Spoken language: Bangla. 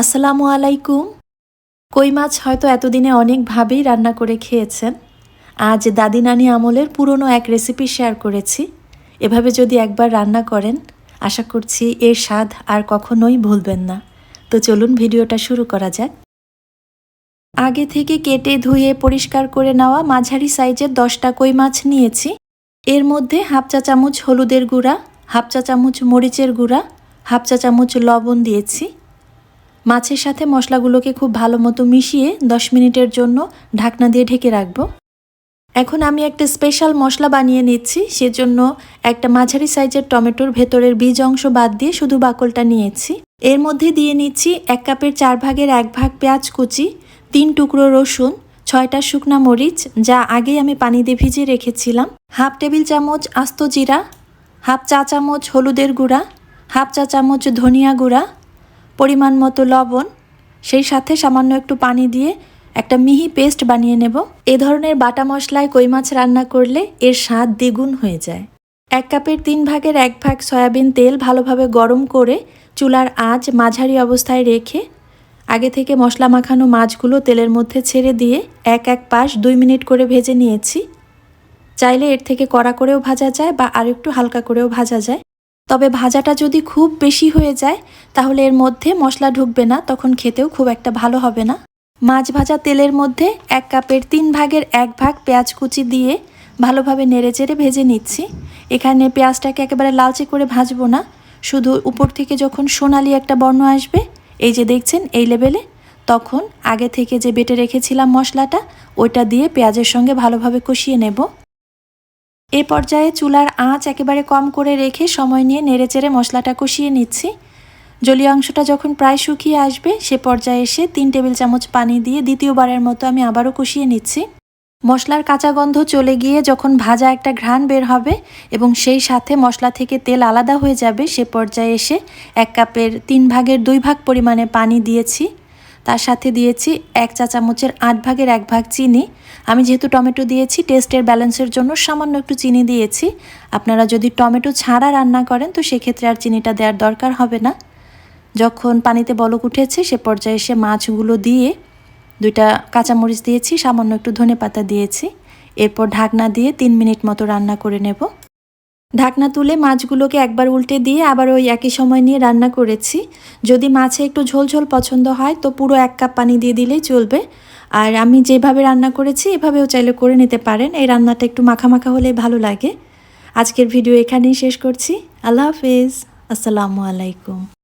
আসসালামু আলাইকুম। কই মাছ হয়তো এতদিনে অনেকভাবেই রান্না করে খেয়েছেন। আজ দাদি নানি আমলের পুরনো এক রেসিপি শেয়ার করেছি। এভাবে যদি একবার রান্না করেন, আশা করছি এর স্বাদ আর কখনোই ভুলবেন না। তো চলুন ভিডিওটা শুরু করা যাক। আগে থেকে কেটে ধুয়ে পরিষ্কার করে নেওয়া মাঝারি সাইজের দশটা কই মাছ নিয়েছি। এর মধ্যে হাফ চা চামচ হলুদের গুঁড়া, হাফ চা চামচ মরিচের গুঁড়া, হাফ চা চামচ লবণ দিয়েছি। মাছের সাথে মশলাগুলোকে খুব ভালো মতো মিশিয়ে 10 মিনিটের জন্য ঢাকনা দিয়ে ঢেকে রাখব। এখন আমি একটা স্পেশাল মশলা বানিয়ে নিচ্ছি, সেজন্য একটা মাঝারি সাইজের টমেটোর ভেতরের বীজ অংশ বাদ দিয়ে শুধু বাকলটা নিয়েছি। এর মধ্যে দিয়ে নিচ্ছি এক কাপের চার ভাগের এক ভাগ পেঁয়াজ কুচি, তিন টুকরো রসুন, ছয়টা শুকনা মরিচ, যা আগেই আমি পানি দিয়ে ভিজিয়ে রেখেছিলাম, হাফ টেবিল চামচ আস্ত জিরা, হাফ চা চামচ হলুদের গুঁড়া, হাফ চা চামচ ধনিয়া গুঁড়া পরিমাণ মতো লবণ, সেই সাথে সামান্য একটু পানি দিয়ে একটা মিহি পেস্ট বানিয়ে নেব। এ ধরনের বাটা মশলায় কই মাছ রান্না করলে এর স্বাদ দ্বিগুণ হয়ে যায়। এক কাপের তিন ভাগের এক ভাগ সয়াবিন তেল ভালোভাবে গরম করে চুলার আঁচ মাঝারি অবস্থায় রেখে আগে থেকে মশলা মাখানো মাছগুলো তেলের মধ্যে ছেড়ে দিয়ে এক এক পাশ দুই মিনিট করে ভেজে নিয়েছি। চাইলে এর থেকে কড়া করেও ভাজা যায় বা আরেকটু হালকা করেও ভাজা যায়। তবে ভাজাটা যদি খুব বেশি হয়ে যায়, তাহলে এর মধ্যে মশলা ঢুকবে না, তখন খেতেও খুব একটা ভালো হবে না। মাছ ভাজা তেলের মধ্যে এক কাপের তিন ভাগের এক ভাগ পেঁয়াজ কুচি দিয়ে ভালোভাবে নেড়ে চেড়ে ভেজে নিচ্ছি। এখানে পেঁয়াজটাকে একেবারে লালচে করে ভাজবো না। শুধু উপর থেকে যখন সোনালি একটা বর্ণ আসবে, এই যে দেখছেন, এই লেভেলে তখন আগে থেকে যে বেটে রেখেছিলাম মশলাটা, ওইটা দিয়ে পেঁয়াজের সঙ্গে ভালোভাবে কষিয়ে নেব। এ পর্যায়ে চুলার আঁচ একেবারে কম করে রেখে সময় নিয়ে নেড়েচেড়ে মশলাটা কষিয়ে নিচ্ছি। জলীয় অংশটা যখন প্রায় শুকিয়ে আসবে, সে পর্যায়ে এসে তিন টেবিল চামচ পানি দিয়ে দ্বিতীয়বারের মতো আমি আবারও কষিয়ে নিচ্ছি। মশলার কাঁচা গন্ধ চলে গিয়ে যখন ভাজা একটা ঘ্রাণ বের হবে এবং সেই সাথে মশলা থেকে তেল আলাদা হয়ে যাবে, সে পর্যায়ে এসে এক কাপের তিন ভাগের দুই ভাগ পরিমাণে পানি দিয়েছি। তার সাথে দিয়েছি এক চা চামচের আট ভাগের এক ভাগ চিনি। আমি যেহেতু টমেটো দিয়েছি, টেস্টের ব্যালেন্সের জন্য সামান্য একটু চিনি দিয়েছি। আপনারা যদি টমেটো ছাড়া রান্না করেন, তো সেক্ষেত্রে আর চিনিটা দেওয়ার দরকার হবে না। যখন পানিতে বলক উঠেছে, সে পর্যায়ে এসে মাছগুলো দিয়ে দুইটা কাঁচামরিচ দিয়েছি, সামান্য একটু ধনে পাতা দিয়েছি। এরপর ঢাকনা দিয়ে তিন মিনিট মতো রান্না করে নেব। ঢাকনা তুলে মাছগুলোকে একবার উল্টে দিয়ে আবার ওই একই সময় নিয়ে রান্না করেছি। যদি মাছে একটু ঝোলঝোল ঝোল পছন্দ হয়, তো পুরো এক কাপ পানি দিয়ে দিলেই চলবে। আর আমি যেভাবে রান্না করেছি, এভাবেও চাইলে করে নিতে পারেন। এই রান্নাটা একটু মাখা মাখা হলে ভালো লাগে। আজকের ভিডিও এখানেই শেষ করছি। আল্লাহ হাফেজ। আসসালামু আলাইকুম।